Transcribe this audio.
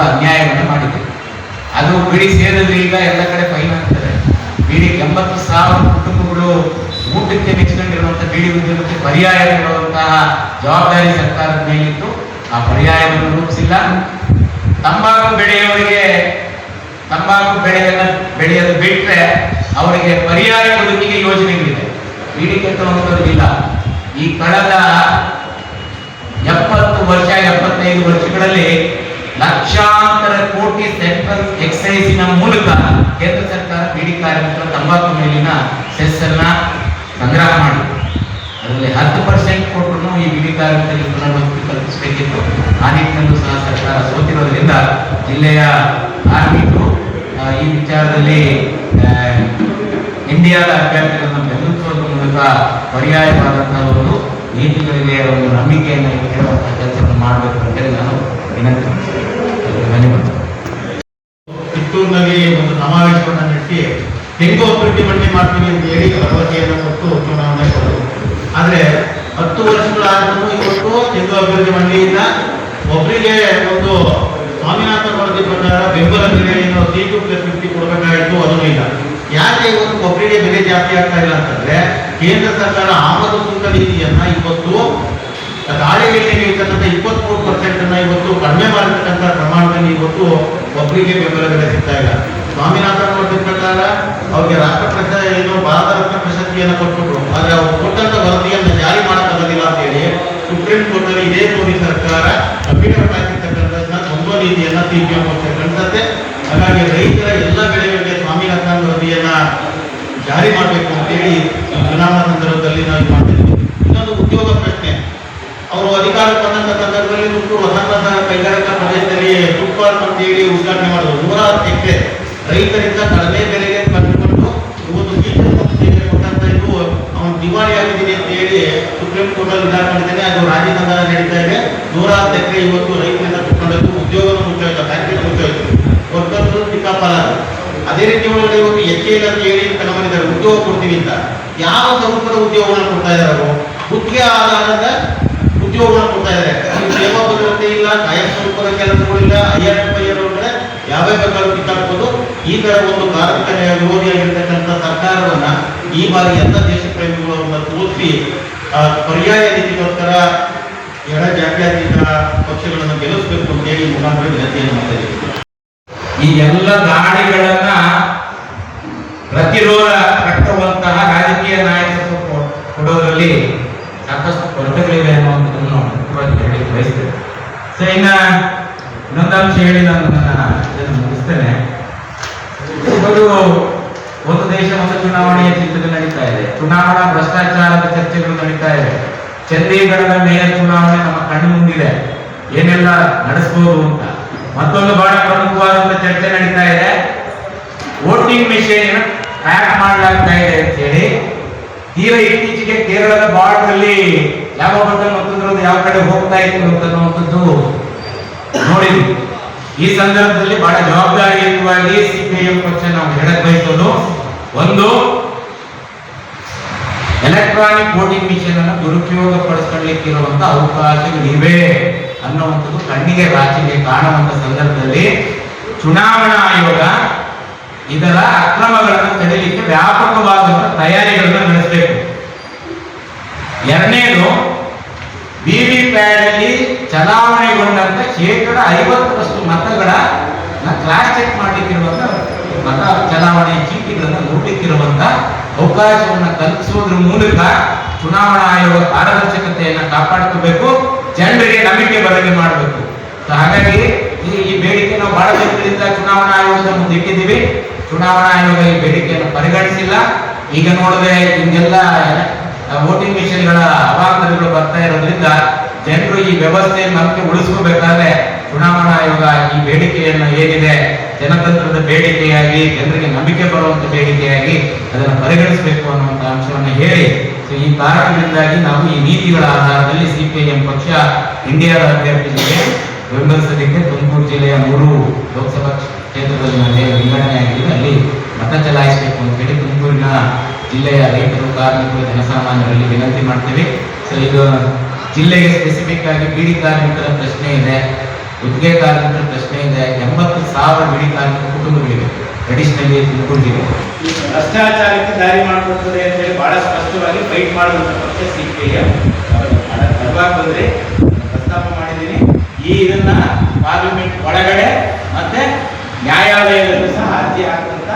ಇವರು ಅನ್ಯಾಯವನ್ನು ಮಾಡಿದ್ರು. ಅದು ಬಿಡಿ ಸೇರಿದ್ರೆ ಈಗ ಎಲ್ಲ ಕಡೆ ಫೈನ್ ಆಗ್ತದೆ. ಬಿಡಿ ಎಂಬತ್ತು ಸಾವಿರ ಕುಟುಂಬಗಳು ಊಟಕ್ಕೆ ನೆಚ್ಚಿಕೊಂಡಿರುವಂತಹ ಬಿಡಿ ಉದ್ಯಮಕ್ಕೆ ಪರ್ಯಾಯ ಕೊಡುವಂತಹ ಜವಾಬ್ದಾರಿ ಸರ್ಕಾರದ ಮೇಲಿತ್ತು. ಆ ಪರ್ಯಾಯವನ್ನು ರೂಪಿಸಿಲ್ಲ. ತಂಬಾಕು ಬೆಳೆಯವರಿಗೆ ತಂಬಾಕು ಬೆಳೆಯನ್ನು ಬೆಳೆಯಲು ಬಿಟ್ಟರೆ ಅವರಿಗೆ ಪರ್ಯಾಯ ಬದುಕಿಗೆ ಯೋಜನೆಗಳಿದೆ ಬೀಡಿ ಕೆತ್ತುವಂಥದ್ದಿಲ್ಲ ಈ ಕಳೆದ ಎಪ್ಪತ್ತು ವರ್ಷ, ಎಪ್ಪತ್ತೈದು ವರ್ಷಗಳಲ್ಲಿ ಲಕ್ಷಾಂತರ ಕೋಟಿ ಸೆಂಟ್ರಲ್ ಎಕ್ಸೈಸಿನ ಮೂಲಕ ಕೇಂದ್ರ ಸರ್ಕಾರ ಬೀಡಿ ಕಾರ್ಮಿಕರ ತಂಬಾಕು ಮೇಲಿನ ಸೆಸ್ ಅನ್ನ ಸಂಗ್ರಹ ಮಾಡಿ ಅದರಲ್ಲಿ ಹತ್ತು ಪರ್ಸೆಂಟ್ ಕೊಟ್ಟರು ಈ ಬಿಡಿ ಕಾರ್ಮಿಕರಿಗೆ ಪುನರ್ವಸತಿ ಕಲ್ಪಿಸಬೇಕಿತ್ತು. ಆ ನಿಟ್ಟಿನಲ್ಲೂ ಸಹ ಸರ್ಕಾರ ಸೋತಿರೋದ್ರಿಂದ ಜಿಲ್ಲೆಯ ಕಾರ್ಮಿಕರು ಈ ವಿಚಾರದಲ್ಲಿ ಇಂಡಿಯಾದ ಅಭ್ಯರ್ಥಿಗಳನ್ನು ಬೆಂಬಲಿಸುವ ಮೂಲಕ ಪರ್ಯಾಯವಾದಂತಹ ಒಂದು ನೀತಿಗಳಿಗೆ ಒಂದು ನಂಬಿಕೆಯನ್ನು ಹೇಳುವಂತಹ ಕೆಲಸವನ್ನು ಮಾಡಬೇಕು ಅಂತೇಳಿ ನಾನು ವಿನಂತಿ ಸಮಾವೇಶವನ್ನು ನಡೆಸಿ, ಹೆಂಗೋ ಅಭಿವೃದ್ಧಿ ಮಂಡಿ ಮಾಡ್ತೀವಿ ಅಂತ ಹೇಳಿ ಭರವಸೆಯನ್ನು ಕೊಟ್ಟು ಚುನಾವಣೆ ಕೊಡೋದು. ಆದ್ರೆ ಹತ್ತು ವರ್ಷಗಳಾದ್ರೂ ಇವತ್ತು ಹೆಂಗೋ ಅಭಿವೃದ್ಧಿ ಮಂಡಳಿಯಿಂದ ಒಬ್ಬರಿಗೆ ಒಂದು ಸ್ವಾಮಿನಾಥನ್ ವರದಿ ಪ್ರಕಾರ ಬೆಂಬಲ ಬೆಲೆಯನ್ನು ಸೀಟು ಪ್ಲಸ್ ಫಿಫ್ಟಿ ಕೊಡಬೇಕಾಗಿತ್ತು ಅದು ಇಲ್ಲ. ಯಾಕೆ ಇವತ್ತು ಒಬ್ಬರಿಗೆ ಬೆಲೆ ಜಾಸ್ತಿ ಆಗ್ತಾ ಇಲ್ಲ ಅಂತಂದ್ರೆ ಕೇಂದ್ರ ಸರ್ಕಾರ ಆಮದು ಸುಂಕ ನೀತಿಯನ್ನ ಇವತ್ತು ಗಾಳಿಗಳಿಗೆ ಇರ್ತಕ್ಕಂಥ ಇಪ್ಪತ್ಮೂರು ಪರ್ಸೆಂಟ್ ಅನ್ನ ಇವತ್ತು ಕಡಿಮೆ ಮಾಡತಕ್ಕಂಥ ಪ್ರಮಾಣದಲ್ಲಿ ಇವತ್ತು ಒಬ್ಬರಿಗೆ ಬೆಂಬಲ ಬೆಲೆ ಸಿಗ್ತಾ ಇಲ್ಲ. ಸ್ವಾಮಿನಾಥನ್ ವರದಿ ಪ್ರಕಾರ ಅವ್ರಿಗೆ ರಾಷ್ಟ್ರ ಪ್ರಶಸ್ತಿ ಏನು ಭಾರತ ರತ್ನ ಪ್ರಶಸ್ತಿಯನ್ನು ಕೊಟ್ಬಿಟ್ರು. ಆದ್ರೆ ಅವ್ರು ಕೊಟ್ಟಂತ ವರದಿಯನ್ನು ಜಾರಿ ಮಾಡಕ್ಕಾಗೋದಿಲ್ಲ ಅಂತ ಹೇಳಿ ಸುಪ್ರೀಂ ಕೋರ್ಟ್ ಅಲ್ಲಿ ಇದೇ ಮೋದಿ ಸರ್ಕಾರ ಅಫಿಡವಿಟ್ ಹಾಕಿರ್ತಕ್ಕಂಥದ್ದನ್ನ ನೀತಿಯನ್ನ ಸಿಪಿಎಂ ಪಕ್ಷ ಹಾಗಾಗಿ ರೈತರ ಎಲ್ಲ ಬೆಳೆಗಳಿಗೆ ಸ್ವಾಮಿನಾಥನ್ ವರದಿಯನ್ನ ಜಾರಿ ಮಾಡಬೇಕು ಅಂತ ಹೇಳಿ ಚುನಾವಣಾ ಸಂದರ್ಭದಲ್ಲಿ ನಾವು ಮಾಡ್ತಿದ್ವಿ ಇನ್ನೊಂದು ಉದ್ಯೋಗ ಪ್ರಶ್ನೆ. ಅವರು ಅಧಿಕಾರ ಬಂದಂತ ಸಂದರ್ಭದಲ್ಲಿ ತುಮಕೂರು ಹೊಸ ಕೈಗಾರಿಕಾ ಪ್ರದೇಶದಲ್ಲಿ ಫುಟ್ಬಾಲ್ ಅಂತ ಹೇಳಿ ಉದ್ಘಾಟನೆ ಮಾಡಿದ್ರು. ನೂರಾರು ಎಕರೆ. ರೈತರಿಂದ ಕಡಿಮೆ ಬೆಲೆಗೆ ಕಂಡುಕೊಂಡು ಒಂದು ಕೀರ್ತಿ ಕೊಟ್ಟಂತ ಇದು ಅವನು ದಿವಾಳಿ ಆಗಿದ್ದೀನಿ ಅಂತ ಹೇಳಿ ಸುಪ್ರೀಂ ಕೋರ್ಟ್ ಅಲ್ಲಿ ಮಾಡಿದ್ದೇನೆ. ಅದು ರಾಜೀನಾಮೆ ನಡೀತಾ ಇದೆ ನೂರಾರು ಎಕರೆ ಇವತ್ತು ರೈತರಿಂದ ಕಿತ್ಕೊಂಡದ್ದು ಉದ್ಯೋಗವನ್ನು ಮುಚ್ಚೋಯ್ತು ಫ್ಯಾಕ್ಟ್ರಿ ಮುಚ್ಚೋಯ್ತು. ವರ್ಕರ್ಸ್ ಪಿಕಪಾಲ ಅದೇ ರೀತಿ ಒಳಗಡೆ ಎಚ್ ಎಲ್ ಅಂತ ಹೇಳಿ ತಗೊಂಡಿದ್ದಾರೆ ಉದ್ಯೋಗ ಕೊಡ್ತೀವಿ ಅಂತ. ಯಾವ ಸ್ವರೂಪದ ಉದ್ಯೋಗವನ್ನು ಕೊಡ್ತಾ ಇದ್ದಾರೆ ಅವರು ಗುತ್ತಿಗೆ ಆಧಾರದ ಉದ್ಯೋಗಗಳನ್ನು ಕೊಡ್ತಾ ಇದ್ದಾರೆ ಸೇವಾ ಭದ್ರತೆ ಇಲ್ಲ, ಕಾಯಂ ಸ್ವರೂಪದ ಕೆಲಸಗಳಿಲ್ಲ ಐಆರ್ ಎಫ್ ಐ ಒಳಗಡೆ ಯಾವ್ಯಾವ ಬೇಕಾದ್ರೂ ಈ ತರ ಒಂದು ಕಾರ್ಮಿಕ ವಿರೋಧಿಯಾಗಿರ್ತಕ್ಕಂಥ ಸರ್ಕಾರವನ್ನ ಈ ಬಾರಿ ಎಲ್ಲ ದೇಶ ಪ್ರೇಮಿಗಳನ್ನ ತೋರಿಸಿ ಪರ್ಯಾಯ ನೀತಿಗೋಸ್ಕರ ಎಡ ಜಾತ್ಯಾತೀತ ಪಕ್ಷಗಳನ್ನು ಗೆಲ್ಲಿಸಬೇಕು ಅಂತ ಹೇಳಿ ಮುಖಾಂತರ ವಿನಂತಿಯನ್ನು ಮಾಡ್ತಾ ಈ ಎಲ್ಲ ದಾಳಿಗಳನ್ನ ಪ್ರತಿರೋಧ ಕಟ್ಟುವಂತಹ ರಾಜಕೀಯ ನಾಯಕತ್ವ ಕೊಡೋದ್ರಲ್ಲಿ ಸಾಕಷ್ಟು ಕೊರತೆಗಳಿವೆ ಅನ್ನುವಂಥದ್ದನ್ನು ನಾವು ಮುಖ್ಯವಾಗಿ ಹೇಳಿ ಬಯಸ್ತೇವೆ. ಸೊ ಇನ್ನ ಇನ್ನೊಂದು ಅಂಶ ಹೇಳಿ ನಾನು ನನ್ನ ಇದನ್ನು ಮುಗಿಸ್ತೇನೆ. ಇವರು ಒಂದು ದೇಶ ಒಂದು ಚುನಾವಣೆಯ ಚಿಂತನೆ ನಡೀತಾ ಇದೆ. ಚುನಾವಣಾ ಭ್ರಷ್ಟಾಚಾರದ ಚರ್ಚೆಗಳು ನಡೀತಾ ಇದೆ. ಚಂಡೀಗಢದ ಮೇಯರ್ ಚುನಾವಣೆ ನಮ್ಮ ಕಣ್ಣು ಮುಂದಿದೆ. ಏನೆಲ್ಲ ನಡೆಸಬಹುದು ಅಂತ. ಮತ್ತೊಂದು ಬಹಳ ಪ್ರಮುಖವಾದಂತ ಚರ್ಚೆ ನಡೀತಾ ಇದೆ. ವೋಟಿಂಗ್ ಮಿಷಿನ್ ಪ್ಯಾಕ್ ಮಾಡಲಾಗ್ತಾ ಇದೆ ಅಂತ ಹೇಳಿ. ತೀರಾ ಇತ್ತೀಚೆಗೆ ಕೇರಳದ ಬಾರ್ಡರ್ ಅಲ್ಲಿ ಯಾವ ಬಟನ್ ಒತ್ತಿದ್ರದ್ದು ಯಾವ ಕಡೆ ಹೋಗ್ತಾ ಇತ್ತು ಅಂತ ಅನ್ನುವಂಥದ್ದು ನೋಡಿದ್ವಿ. ಈ ಸಂದರ್ಭದಲ್ಲಿ ಬಹಳ ಜವಾಬ್ದಾರಿಯುತವಾಗಿ ಸಿಪಿಐಎಂ ಪಕ್ಷ ನಾವು ಹೇಳಕ್ ಬಯಸೋದು ಒಂದು ಎಲೆಕ್ಟ್ರಾನಿಕ್ ವೋಟಿಂಗ್ ಮಿಷನ್ ಅನ್ನು ದುರುಪಯೋಗ ಪಡಿಸ್ಕೊಳ್ಳಿಕ್ಕಿರುವಂತ ಅವಕಾಶಗಳಿವೆ ಅನ್ನುವಂಥದ್ದು ಕಣ್ಣಿಗೆ ರಾಚಿಗೆ ಕಾಣುವಂತ ಸಂದರ್ಭದಲ್ಲಿ ಚುನಾವಣಾ ಆಯೋಗ ಇದರ ಅಕ್ರಮಗಳನ್ನು ತಡೆಯಲಿಕ್ಕೆ ವ್ಯಾಪಕವಾದಂತ ತಯಾರಿಗಳನ್ನು ನಡೆಸಬೇಕು. ಎರಡನೇದು ವಿವಿ ಪ್ಯಾಡ್ ಅಲ್ಲಿ ಚಲಾವಣೆಗೊಂಡಂತ ಶೇಕಡ ಐವತ್ತರಷ್ಟು ಮತಗಳ ಕ್ಲಾಸ್ ಚೆಕ್ ಮಾಡಲಿಕ್ಕಿರುವಂತ ಮತ ಚಲಾವಣೆ ಚೀಟಿಗಳನ್ನ ನೋಡ್ಲಿಕ್ಕಿರುವಂತ ಅವಕಾಶವನ್ನ ಕಲ್ಪಿಸುವುದ್ರ ಮೂಲಕ ಚುನಾವಣಾ ಆಯೋಗ ಪಾರದರ್ಶಕತೆಯನ್ನ ಕಾಪಾಡ್ಕೋಬೇಕು ಜನರಿಗೆ ನಂಬಿಕೆ ಬರಲಿ ಮಾಡಬೇಕು. ಹಾಗಾಗಿ ಈ ಬೇಡಿಕೆ ನಾವು ಬಹಳ ದಿನಗಳಿಂದ ಚುನಾವಣಾ ಆಯೋಗದ ಮುಂದೆ ಇಟ್ಟಿದ್ದೀವಿ. ಚುನಾವಣಾ ಆಯೋಗ ಈ ಬೇಡಿಕೆಯನ್ನು ಪರಿಗಣಿಸಿಲ್ಲ. ಈಗ ನೋಡಿದ್ರೆ ಹಿಂಗೆಲ್ಲ ವೋಟಿಂಗ್ ಮಿಷನ್ಗಳ ಅವಾಂತರಗಳು ಬರ್ತಾ ಇರೋದ್ರಿಂದ ಜನರು ಈ ವ್ಯವಸ್ಥೆ ಮತ್ತೆ ಉಳಿಸ್ಕೋಬೇಕಾದ್ರೆ ಚುನಾವಣಾ ಆಯೋಗ ಈ ಬೇಡಿಕೆಯನ್ನು ಏನಿದೆ, ಜನತಂತ್ರದ ಬೇಡಿಕೆಯಾಗಿ, ಜನರಿಗೆ ನಂಬಿಕೆ ಬರುವಂತ ಬೇಡಿಕೆಯಾಗಿ ಅದನ್ನು ಪರಿಗಣಿಸಬೇಕು ಅನ್ನುವಂತ ಅಂಶವನ್ನು ಹೇಳಿ. ಈ ಕಾರಣದಿಂದಾಗಿ ನಾವು ಈ ನೀತಿಗಳ ಆಧಾರದಲ್ಲಿ ಸಿಪಿಐಎಂ ಪಕ್ಷ ಇಂಡಿಯಾದ ಅಭ್ಯರ್ಥಿಗಳಿಗೆ ಬೆಂಬಲಿಸಲಿಕ್ಕೆ ತುಮಕೂರು ಜಿಲ್ಲೆಯ ಮೂರು ಲೋಕಸಭಾ ಕ್ಷೇತ್ರದಲ್ಲಿ ನಮಗೆ ವಿಂಗಡಣೆ ಆಗಿದೆ ಅಲ್ಲಿ ಮತ ಚಲಾಯಿಸಬೇಕು ಅಂತ ಹೇಳಿ ತುಮಕೂರಿನ ಜಿಲ್ಲೆಯ ರೈತರು, ಕಾರ್ಮಿಕರು, ಜನಸಾಮಾನ್ಯರಲ್ಲಿ ವಿನಂತಿ ಮಾಡ್ತೀವಿ. ಸೊ ಇದು ಜಿಲ್ಲೆಗೆ ಸ್ಪೆಸಿಫಿಕ್ ಆಗಿ ಬೀಡಿ ಕಾರ್ಮಿಕರ ಪ್ರಶ್ನೆ ಇದೆ, ಉದ್ಗೆ ಕಾರ್ಮಿಕರ ಪ್ರಶ್ನೆ ಇದೆ, ಎಂಬತ್ತು ಸಾವಿರ ಬೀಡಿ ಕಾರ್ಮಿಕ ಕುಟುಂಬಗಳಿವೆ ಟ್ರೆಡಿಷನಲಿ ತಿಳ್ಕೊಂಡಿವೆ ಭ್ರಷ್ಟಾಚಾರಕ್ಕೆ ದಾರಿ ಮಾಡಿಕೊಡ್ತದೆ ಅಂತೇಳಿ ಬಹಳ ಸ್ಪಷ್ಟವಾಗಿ ಫೈಟ್ ಮಾಡುವಂಥ ಪಕ್ಷ ಸಿಕ್ಕಿಲ್ಲ ಪ್ರಸ್ತಾಪ ಮಾಡಿದ್ದೀನಿ, ಈ ಇದನ್ನ ಪಾರ್ಲಿಮೆಂಟ್ ಒಳಗಡೆ ಮತ್ತೆ ನ್ಯಾಯಾಲಯದಲ್ಲೂ ಸಹ ಅರ್ಜಿ ಹಾಕುವಂತ